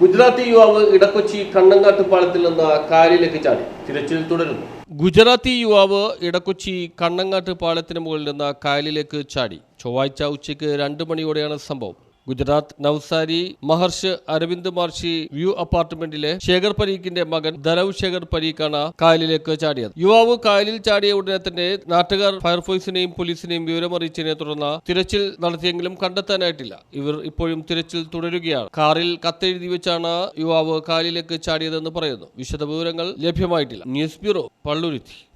Gujarati യുവാവ് ഇടക്കൊച്ചി കണ്ണങ്കാട്ട് പാലത്തിൽ നിന്ന് കാലിലേക്ക് ചാടി. തിരച്ചിൽ തുടരുന്നു. ഗുജറാത്തി യുവാവ് ഇടക്കൊച്ചി കണ്ണങ്കാട്ട് പാലത്തിന് മുകളിൽ നിന്ന് കായലിലേക്ക് ചാടി. ചൊവ്വാഴ്ച ഉച്ചയ്ക്ക് രണ്ട് മണിയോടെയാണ് സംഭവം. ഗുജറാത്ത് നവ്സാരി മഹർഷ് അരവിന്ദ് മാർഷി വ്യൂ അപ്പാർട്ട്മെന്റിലെ ശേഖർ പരീഖിന്റെ മകൻ ധനവ് ശേഖർ പരീഖാണ് കായലിലേക്ക് ചാടിയത്. യുവാവ് കായലിൽ ചാടിയ ഉടനെ തന്നെ നാട്ടുകാർ ഫയർഫോഴ്സിനെയും പോലീസിനെയും വിവരമറിയിച്ചതിനെ തുടർന്ന് തിരച്ചിൽ നടത്തിയെങ്കിലും കണ്ടെത്താനായിട്ടില്ല. ഇവർ ഇപ്പോഴും തിരച്ചിൽ തുടരുകയാണ്. കാറിൽ കത്തെഴുതി വെച്ചാണ് യുവാവ് കായലിലേക്ക് ചാടിയതെന്ന് പറയുന്നു. വിശദവിവരങ്ങൾ ലഭ്യമായിട്ടില്ല. News bureau Palluruthy.